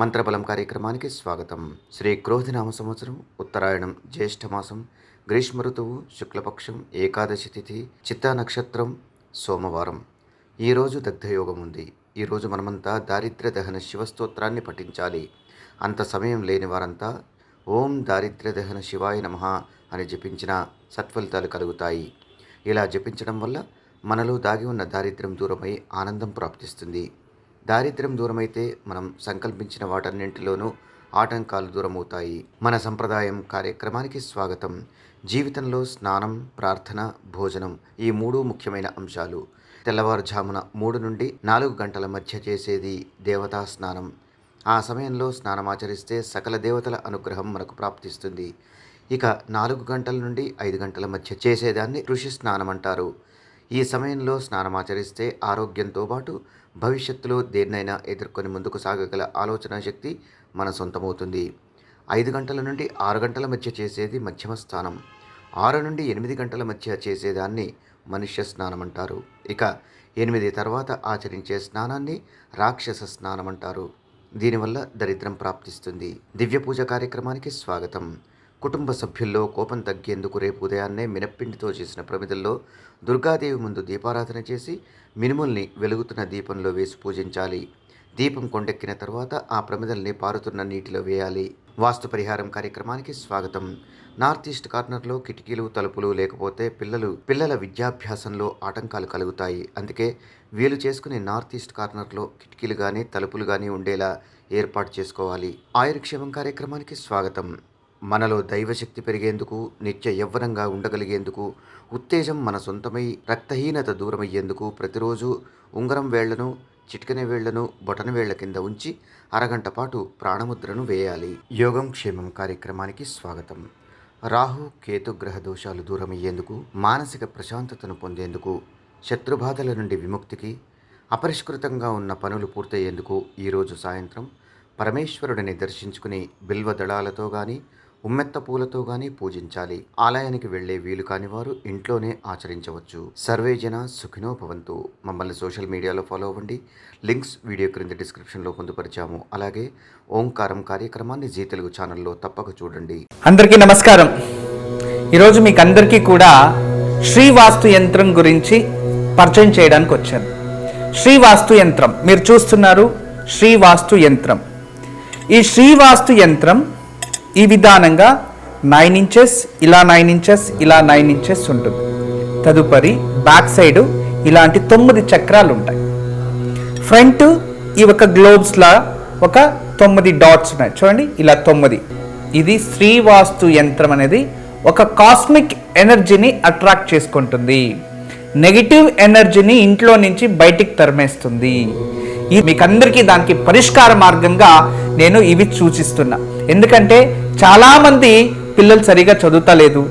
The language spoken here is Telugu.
మంత్రబలం కార్యక్రమానికి స్వాగతం. శ్రీ క్రోధినామ సంవత్సరం ఉత్తరాయణం జ్యేష్ఠమాసం గ్రీష్మ ఋతువు శుక్లపక్షం ఏకాదశి తిథి చిత్తా నక్షత్రం సోమవారం. ఈరోజు దగ్ధయోగం ఉంది. ఈరోజు మనమంతా దారిద్ర్య దహన శివస్తోత్రాన్ని పఠించాలి. అంత సమయం లేని వారంతా ఓం దారిద్ర్య దహన శివాయ నమః అని జపించిన సత్ఫలితాలు కలుగుతాయి. ఇలా జపించడం వల్ల మనలో దాగి ఉన్న దారిద్ర్యం దూరమై ఆనందం ప్రాప్తిస్తుంది. దారిద్ర్యం దూరమైతే మనం సంకల్పించిన వాటన్నింటిలోనూ ఆటంకాలు దూరమవుతాయి. మన సంప్రదాయం కార్యక్రమానికి స్వాగతం. జీవితంలో స్నానం ప్రార్థన భోజనం ఈ మూడు ముఖ్యమైన అంశాలు. తెల్లవారుజామున మూడు నుండి నాలుగు గంటల మధ్య చేసేది దేవతా స్నానం. ఆ సమయంలో స్నానమాచరిస్తే సకల దేవతల అనుగ్రహం మనకు ప్రాప్తిస్తుంది. ఇక నాలుగు గంటల నుండి ఐదు గంటల మధ్య చేసేదాన్ని ఋషి స్నానం అంటారు ఈ సమయంలో స్నానమాచరిస్తే ఆరోగ్యంతో పాటు భవిష్యత్తులో దేన్నైనా ఎదుర్కొని ముందుకు సాగగల ఆలోచన శక్తి మన సొంతమవుతుంది. ఐదు గంటల నుండి ఆరు గంటల మధ్య చేసేది మధ్యమ స్నానం. ఆరు నుండి ఎనిమిది గంటల మధ్య చేసేదాన్ని మనుష్య స్నానం అంటారు ఇక ఎనిమిది తర్వాత ఆచరించే స్నానాన్ని రాక్షస స్నానం అంటారు దీనివల్ల దరిద్రం ప్రాప్తిస్తుంది. దివ్య పూజ కార్యక్రమానికి స్వాగతం. కుటుంబ సభ్యుల్లో కోపం తగ్గేందుకు రేపు ఉదయాన్నే మినప్పిండితో చేసిన ప్రమిదల్లో దుర్గాదేవి ముందు దీపారాధన చేసి మినుముల్ని వెలుగుతున్న దీపంలో వేసి పూజించాలి. దీపం కొండెక్కిన తర్వాత ఆ ప్రమిదల్ని పారుతున్న నీటిలో వేయాలి. వాస్తు పరిహారం కార్యక్రమానికి స్వాగతం. నార్త్ ఈస్ట్ కార్నర్లో కిటికీలు తలుపులు లేకపోతే పిల్లలు పిల్లల విద్యాభ్యాసంలో ఆటంకాలు కలుగుతాయి. అందుకే వీలు చేసుకుని నార్త్ ఈస్ట్ కార్నర్లో కిటికీలు కానీ తలుపులు కానీ ఉండేలా ఏర్పాటు చేసుకోవాలి. ఆయుర్క్షేమం కార్యక్రమానికి స్వాగతం. మనలో దైవశక్తి పెరిగేందుకు నిత్య యవ్వనంగా ఉండగలిగేందుకు ఉత్తేజం మన సొంతమై రక్తహీనత దూరమయ్యేందుకు ప్రతిరోజు ఉంగరం వేళ్ళను చిటికన వేళ్ళను బొటన వేళ్ళ కింద ఉంచి అరగంట పాటు ప్రాణముద్రను వేయాలి. యోగం క్షేమం కార్యక్రమానికి స్వాగతం. రాహు కేతు గ్రహ దోషాలు దూరమయ్యేందుకు మానసిక ప్రశాంతతను పొందేందుకు శత్రుబాధల నుండి విముక్తికి అపరిష్కృతంగా ఉన్న పనులు పూర్తయ్యేందుకు ఈరోజు సాయంత్రం పరమేశ్వరుడిని దర్శించుకుని బిల్వ దళాలతో కానీ ఉమ్మెత్త పూలతో గాని పూజించాలి. ఆలయానికి వెళ్ళే వీలు కాని వారు ఇంట్లోనే ఆచరించవచ్చు. సర్వే జన సుఖినో భవంతు. మమ్మల్ని సోషల్ మీడియాలో ఫాలో అవ్వండి. లింక్స్ వీడియో క్రింద డిస్క్రిప్షన్లో పొందుపరిచాము. అలాగే ఓంకారం కార్యక్రమాన్ని జీ తెలుగు ఛానల్లో తప్పక చూడండి. అందరికీ నమస్కారం. ఈరోజు మీకు అందరికీ కూడా శ్రీవాస్తు యంత్రం గురించి పరిచయం చేయడానికి వచ్చాను. శ్రీవాస్తు యంత్రం. మీరు చూస్తున్నారు శ్రీవాస్తు యంత్రం. ఈ శ్రీవాస్తు యంత్రం ఈ విధానంగా నైన్ ఇంచెస్ ఇలా నైన్ ఇంచెస్ ఇలా నైన్ ఇంచెస్ ఉంటుంది. తదుపరి బ్యాక్ సైడ్ ఇలాంటి తొమ్మిది చక్రాలు ఉంటాయి ఫ్రంట్ ఈ ఒక గ్లోబ్స్లా ఒక తొమ్మిది డాట్స్ ఉన్నాయి. చూడండి ఇలా తొమ్మిది. ఇది శ్రీవాస్తు యంత్రం అనేది ఒక కాస్మిక్ ఎనర్జీని అట్రాక్ట్ చేసుకుంటుంది. నెగిటివ్ ఎనర్జీని ఇంట్లో నుంచి బయటికి తరిమేస్తుంది. మీకందరికీ దానికి పరిష్కార మార్గంగా నేను ఇవి సూచిస్తున్నా. ఎందుకంటే చాలామంది పిల్లలు సరిగా చదువుతలేదు.